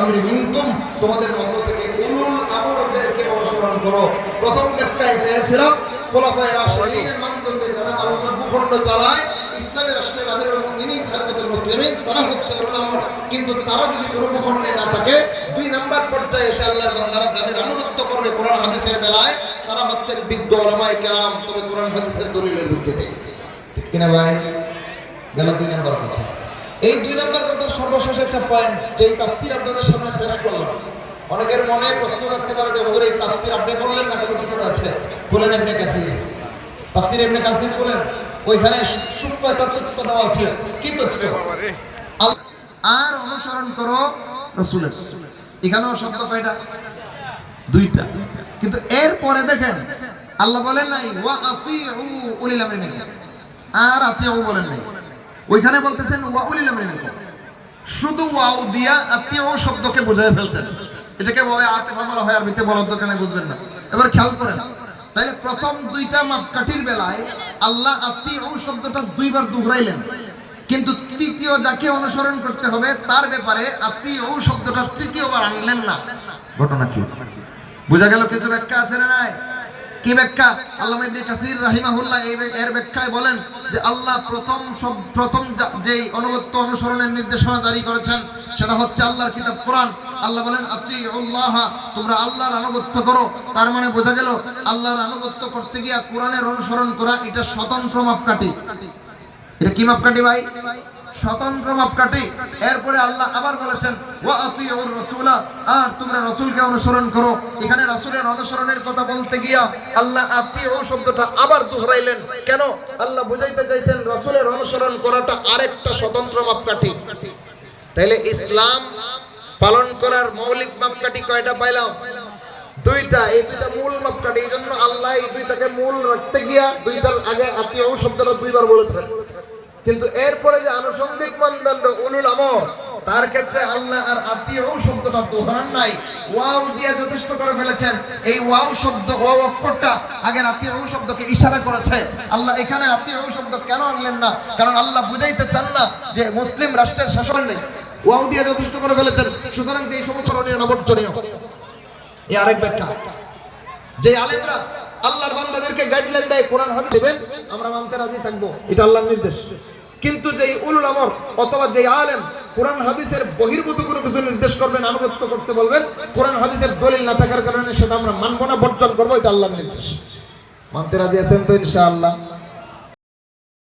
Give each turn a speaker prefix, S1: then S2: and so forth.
S1: আমরি তোমাদের মধ্য থেকে উলুল আমরদেরকে অনুসরণ করো। প্রথম ব্যাখ্যায় পেয়েছিলাম খোলাফায়ে রাশিদিনের মানদণ্ডে যারা আল্লাহ ভূখণ্ড চালায়, ইসলামের রাষ্ট্রের আমিরুল মুমিনিন, খালিফাতুল মুসলিমিন, তারা হচ্ছে কিন্তু তারা যদি কোনো ভূখণ্ডে না থাকে, দুই নাম্বার পর্যায়ে এসে আল্লাহর বান্দারা যাদের আনুগত্য করবে কোরআন হাদিসের বেলায়, তারা হচ্ছেন বিজ্ঞ ওলামায়ে কেরাম, তবে কোরআন হাদিসের দলিলের ভিত্তিতে। ঠিক কিনা ভাই? গেল দুই নম্বর কথা। এই দুই নম্বর কথা সর্বশেষ একটা পয়েন্ট যে এই তাফসির আপনাদের সামনে পেশ করলাম। অনেকের মনে প্রশ্ন রাখতে পারে যে, হুজুর, এই তাফসির আপনি করলেন না? কোনো কিছু আছে বলেন এমনি কাসির তাফসির এমনি কাসির বলেন। ওইখানে সূক্ষ্ম একটা তথ্য দেওয়া আছে। কি তথ্য? আর অনুসরণ করো রসুলের। এখানেও শব্দ কয়টা? দুইটা। কিন্তু এরপরে দেখেন, আল্লাহ বলেন নাই, ওয়া আতিউ উলিল আমরি আর আতিউ বলেন নাই। ওইখানে বলতেছেন, ওয়া উলিল শুধু ওয়াও দিয়া আতিউ শব্দকে বোঝায় ফেলতেন এটাকে বলে আতিফা বলা হয় আরবিতে বলার দোকানে বুঝবেন না। এবার খেয়াল করেন তাহলে প্রথম দুইটা মাপকাঠির বেলায় আল্লাহ আতিউ শব্দটা দুইবার দুহরাইলেন। কিন্তু তৃতীয় যাকে অনুসরণ করতে হবে, তার ব্যাপারে আতিউ শব্দটা তৃতীয়বার আনলেন না। ঘটনা কি? বোঝা গেল কিছু ব্যাখ্যা আছে না নাই? কি ব্যাখ্যা? আল্লাহ ইবনে কাসির রাহিমাহুল্লাহ এই এর ব্যাখ্যায় বলেন যে আল্লাহ প্রথম সব প্রথম যেই অনুগত্য অনুসরণের নির্দেশনা জারি করেছেন, সেটা হচ্ছে আল্লাহর কিতাব কোরআন। আল্লাহ বলেন, আতিউল্লাহ, তোমরা আল্লাহর আনুগত্য করো। তার মানে বোঝা গেল, আল্লাহর আনুগত্য করতে গিয়া কোরআনের অনুসরণ করা, এটা স্বতন্ত্র মাপকাঠি। এটা কি মাপকাঠি ভাই? স্বতন্ত্র মাপকাঠি। এরপরে আল্লাহ আবার বলেছেন আর তোমরা রাসূলকে অনুসরণ করো। এখানে রাসূলের অনুসরণের কথা বলতে গিয়া আল্লাহ আতিউ শব্দটা আবার দোহরাইলেন। কেন? আল্লাহ বুঝাইতে চাইছেন রাসূলের অনুসরণ করাটা আরেকটা স্বতন্ত্র মাপকাঠি। তাহলে ইসলাম পালন করার মৌলিক মাপকাঠি কয়টা পাইলাম? দুইটা, এই দুইটা মূল মাপকাঠি। এই জন্য আল্লাহ এই দুইটাকে মূল রাখতে গিয়া দুইটার আগে আত্মীয় শব্দটা দুইবার বলেছেন। কিন্তু এরপরে যে আনুষঙ্গিক মানদণ্ড উলুল আমর, তার ক্ষেত্রে আল্লাহ আর আত্মীয় শব্দটা দোহরান নাই। ওয়াও দিয়ে যথেষ্ট করে ফেলেছেন। এই ওয়াও শব্দ, ওয়াও অক্ষরটা আগের আত্মীয় শব্দকে ইশারা করেছে। আল্লাহ এখানে আত্মীয় শব্দ কেন আনলেন না? কারণ আল্লাহ বুঝাইতে চান না যে মুসলিম রাষ্ট্রের শাসন নেই। ওয়াও দিয়ে যথেষ্ট করে ফেলেছেন। সুতরাং যে এই সমস্ত করণীয় নবর্জনীয় এই আরেক ব্যাখ্যা। যে আলেমরা আল্লাহর বান্দাদেরকে গাইডলাইন দেয়, কোরআন, হাদিস দেবেন, আমরা মানতে রাজি থাকব। এটা আল্লাহর নির্দেশ। কিন্তু যেই উলুল আমর অথবা যেই আলেম কোরআন হাদিসের বহির্ভূত কোনো কিছু নির্দেশ করবেন আনুগত্য করতে বলবেন, কোরআন হাদিসের দলিল না থাকার কারণে সেটা আমরা মানবো না, বর্জন করব, এটা আল্লাহর নির্দেশ। মানতে রাজি আছেন তো ইনশাআল্লাহ?